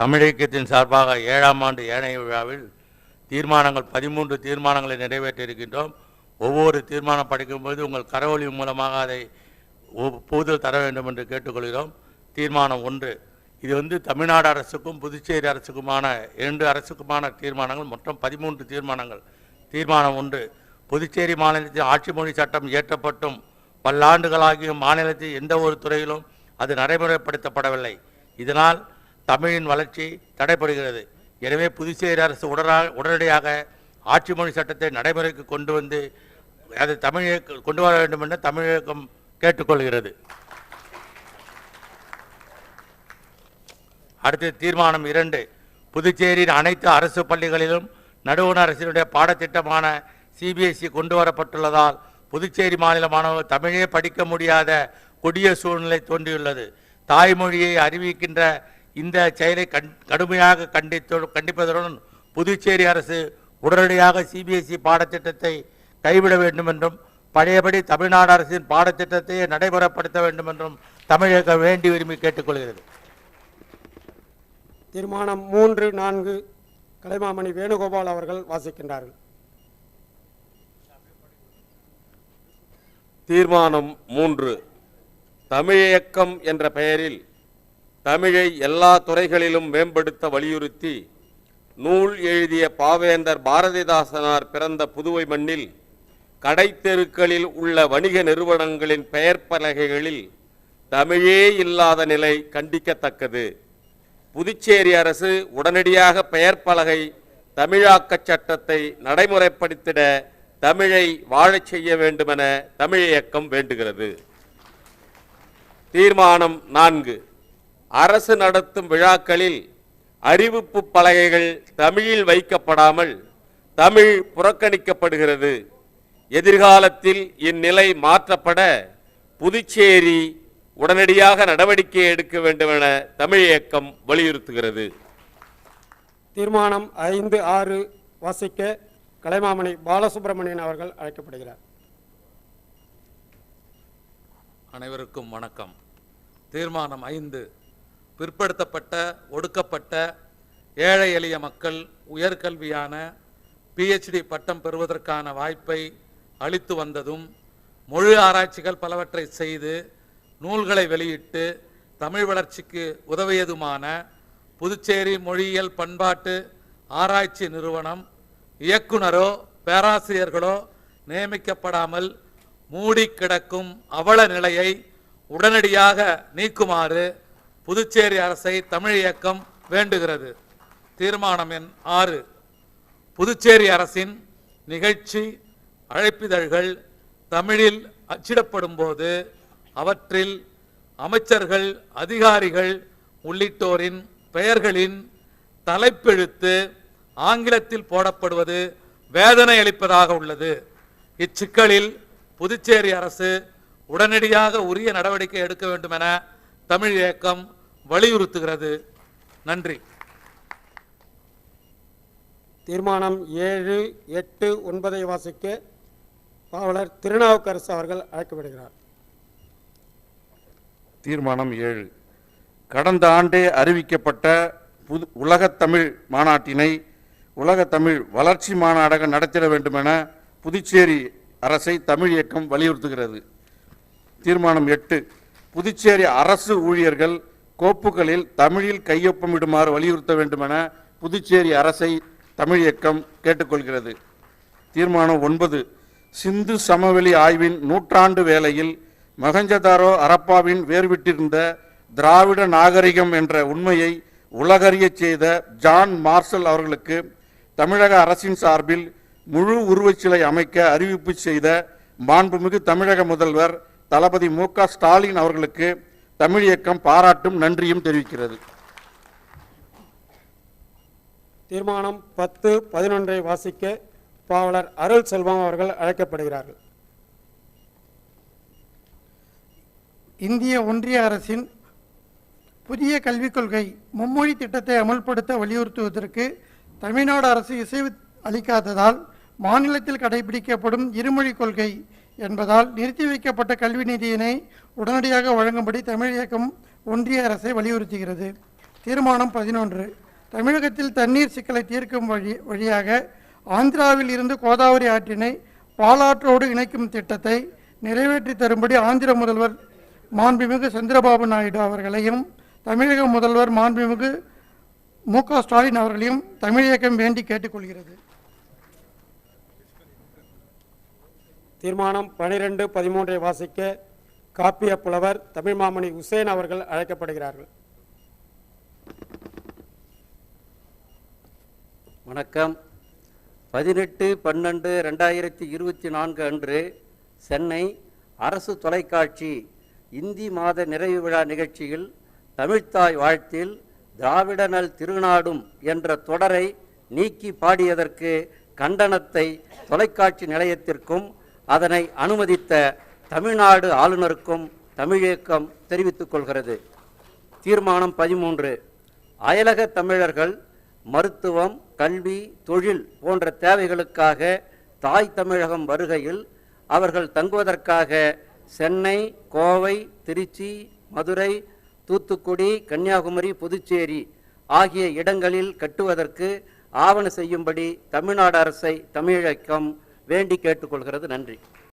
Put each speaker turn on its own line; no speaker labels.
தமிழகத்தின் சார்பாக ஏழாம் ஆண்டு ஏனைய விழாவில் தீர்மானங்கள் பதிமூன்று தீர்மானங்களை நிறைவேற்றியிருக்கின்றோம். ஒவ்வொரு தீர்மானம் படிக்கும்போது உங்கள் கரவொலி மூலமாக அதை ஒப்புதல் தர வேண்டும் என்று கேட்டுக்கொள்கிறோம். தீர்மானம் ஒன்று. இது வந்து தமிழ்நாடு அரசுக்கும் புதுச்சேரி அரசுக்குமான இரண்டு அரசுக்குமான தீர்மானங்கள் மொத்தம் பதிமூன்று தீர்மானங்கள். தீர்மானம் ஒன்று. புதுச்சேரி மாநிலத்தில் ஆட்சி மொழி சட்டம் இயற்றப்பட்டும் பல்லாண்டுகளாகியும் மாநிலத்தில் எந்த ஒரு துறையிலும் அது நடைமுறைப்படுத்தப்படவில்லை. இதனால் தமிழின் வளர்ச்சி தடைபடுகிறது. எனவே புதுச்சேரி அரசு உடனா உடனடியாக ஆட்சி மொழி சட்டத்தை நடைமுறைக்கு கொண்டு வந்து அதை தமிழை கொண்டு வர வேண்டும் என்று தமிழகம் கேட்டுக்கொள்கிறது. அடுத்து தீர்மானம் இரண்டு. புதுச்சேரியின் அனைத்து அரசு பள்ளிகளிலும் நடுவண அரசினுடைய பாடத்திட்டமான சிபிஎஸ்இ கொண்டு வரப்பட்டுள்ளதால் புதுச்சேரி மாநில மாணவர் தமிழே படிக்க முடியாத கொடிய சூழ்நிலை தோன்றியுள்ளது. தாய்மொழியை அறிவிக்கின்ற இந்த செயலை கண் கடுமையாக கண்டித்து கண்டிப்பதுடன் புதுச்சேரி அரசு உடனடியாக சிபிஎஸ்இ பாடத்திட்டத்தை கைவிட வேண்டும் என்றும் பழையபடி தமிழ்நாடு அரசின் பாடத்திட்டத்தை நடைமுறைப்படுத்த வேண்டும் என்றும் தமிழகம் வேண்டி விரும்பி கேட்டுக்கொள்கிறது.
தீர்மானம் மூன்று நான்கு கலைமாமணி வேணுகோபால் அவர்கள் வாசிக்கின்றார்கள்.
தீர்மானம் மூன்று தமிழியக்கம் என்ற பெயரில் தமிழை எல்லா துறைகளிலும் மேம்படுத்த வலியுறுத்தி நூல் எழுதிய பாவேந்தர் பாரதிதாசனார் பிறந்த புதுவை மண்ணில் கடைத்தெருக்களில் உள்ள வணிக நிறுவனங்களின் பெயர் பலகைகளில் தமிழே இல்லாத நிலை கண்டிக்கத்தக்கது. புதுச்சேரி அரசு உடனடியாக பெயர் பலகை தமிழாக்கச் சட்டத்தை நடைமுறைப்படுத்திட தமிழை வாழச் செய்ய வேண்டுமென தமிழ் இயக்கம் வேண்டுகிறது. தீர்மானம் நான்கு. அரசு நடத்தும் விழாக்களில் அறிவிப்பு பலகைகள் தமிழில் வைக்கப்படாமல் தமிழ் புறக்கணிக்கப்படுகிறது. எதிர்காலத்தில் இந்நிலை மாற்றப்பட புதுச்சேரி உடனடியாக நடவடிக்கை எடுக்க வேண்டும் என தமிழ் இயக்கம் வலியுறுத்துகிறது.
தீர்மானம் ஐந்து ஆறு வாசிக்க கலைமாமணி பாலசுப்ரமணியன் அவர்கள் அழைக்கப்படுகிறார்.
அனைவருக்கும் வணக்கம். தீர்மானம் ஐந்து பிற்படுத்தப்பட்ட ஒடுக்கப்பட்ட ஏழை எளிய மக்கள் உயர்கல்வியான பிஹெச்டி பட்டம் பெறுவதற்கான வாய்ப்பை அளித்து வந்ததும் மொழி ஆராய்ச்சிகள் பலவற்றை செய்து நூல்களை வெளியிட்டு தமிழ் வளர்ச்சிக்கு உதவியதுமான புதுச்சேரி மொழியியல் பண்பாட்டு ஆராய்ச்சி நிறுவனம் இயக்குனரோ பேராசிரியர்களோ நியமிக்கப்படாமல் மூடி கிடக்கும் அவல நிலையை உடனடியாக நீக்குமாறு புதுச்சேரி அரசை தமிழ் இயக்கம் வேண்டுகிறது. தீர்மானம் எண் ஆறு. புதுச்சேரி அரசின் நிகழ்ச்சி அழைப்பிதழ்கள் தமிழில் அச்சிடப்படும் போது அவற்றில் அமைச்சர்கள் அதிகாரிகள் உள்ளிட்டோரின் பெயர்களின் தலைப்பெழுத்து ஆங்கிலத்தில் போடப்படுவது வேதனை அளிப்பதாக உள்ளது. இச்சிக்கலில் புதுச்சேரி அரசு உடனடியாக உரிய நடவடிக்கை எடுக்க வேண்டும் என தமிழ் இயக்கம் வலியுறுத்துகிறது. நன்றி.
தீர்மானம் ஏழு எட்டு ஒன்பதை வாசிக்க பாவலர் திருநாவுக்கரசு அவர்கள் அழைக்கப்படுகிறார்.
தீர்மானம் ஏழு. கடந்த ஆண்டே அறிவிக்கப்பட்ட புது உலகத்தமிழ் மாநாட்டினை உலகத்தமிழ் வளர்ச்சி மாநாடாக நடத்திட வேண்டுமென புதுச்சேரி அரசை தமிழ் இயக்கம் வலியுறுத்துகிறது. தீர்மானம் எட்டு. புதுச்சேரி அரசு ஊழியர்கள் கோப்புகளில் தமிழில் கையொப்பமிடுமாறு வலியுறுத்த வேண்டுமென புதுச்சேரி அரசை தமிழ் இயக்கம் கேட்டுக்கொள்கிறது. தீர்மானம் ஒன்பது. சிந்து சமவெளி ஆய்வின் நூற்றாண்டு வேளையில் மகஞ்சதாரோ அரப்பாவின் வேர்விட்டிருந்த திராவிட நாகரிகம் என்ற உண்மையை உலகறியச் செய்த ஜான் மார்ஷல் அவர்களுக்கு தமிழக அரசின் சார்பில் முழு உருவச்சிலை அமைக்க அறிவிப்பு செய்த மாண்புமிகு தமிழக முதல்வர் தளபதி மு க ஸ்டாலின் அவர்களுக்கு தமிழ் இயக்கம் பாராட்டும் நன்றியும் தெரிவிக்கிறது.
தீர்மானம் பத்து பதினொன்றை வாசிக்க பாவலர் அருள் செல்வம் அவர்கள் அழைக்கப்படுகிறார்கள்.
இந்திய ஒன்றிய அரசின் புதிய கல்விக் கொள்கை மும்மொழி திட்டத்தை அமல்படுத்த வலியுறுத்துவதற்கு தமிழ்நாடு அரசு இசை அளிக்காததால் மாநிலத்தில் கடைபிடிக்கப்படும் இருமொழி கொள்கை என்பதால் நிறுத்தி வைக்கப்பட்ட கல்வி நிதியினை உடனடியாக வழங்கும்படி தமிழ் இயக்கம் ஒன்றிய அரசை வலியுறுத்துகிறது. தீர்மானம் பதினொன்று. தமிழகத்தில் தண்ணீர் சிக்கலை தீர்க்கும் வழி வழியாக ஆந்திராவில் இருந்து கோதாவரி ஆற்றினை பாலாற்றோடு இணைக்கும் திட்டத்தை நிறைவேற்றி தரும்படி ஆந்திர முதல்வர் மாண்புமிகு சந்திரபாபு நாயுடு அவர்களையும் தமிழக முதல்வர் மாண்புமிகு மு க ஸ்டாலின் அவர்களையும் தமிழியக்கம் வேண்டி கேட்டுக்கொள்கிறது
தீர்மானம் பனிரெண்டு பதிமூன்றை வாசிக்க காப்பிய புலவர் தமிழ் மாமணி உசேன் அவர்கள் அழைக்கப்படுகிறார்கள்.
வணக்கம். பதினெட்டு பன்னெண்டு ரெண்டாயிரத்தி இருபத்தி நான்கு அன்று சென்னை அரசு தொலைக்காட்சி இந்தி மாத நிறைவு விழா நிகழ்ச்சியில் தமிழ்த்தாய் வாழ்த்தில் திராவிட நல் திருநாடும் என்ற தொடரை நீக்கி பாடியதற்கு கண்டனத்தை தொலைக்காட்சி நிலையத்திற்கும் அதனை அனுமதித்த தமிழ்நாடு ஆளுநருக்கும் தமிழியக்கம் தெரிவித்துக் கொள்கிறது. தீர்மானம் பதிமூன்று. அயலக தமிழர்கள் மருத்துவம் கல்வி தொழில் போன்ற தேவைகளுக்காக தாய் தமிழகம் வருகையில் அவர்கள் தங்குவதற்காக சென்னை கோவை திருச்சி மதுரை தூத்துக்குடி கன்னியாகுமரி புதுச்சேரி ஆகிய இடங்களில் கட்டுவதற்கு ஆவண செய்யும்படி தமிழ்நாடு அரசை தமிழகம் வேண்டி கேட்டுக்கொள்கிறது. நன்றி.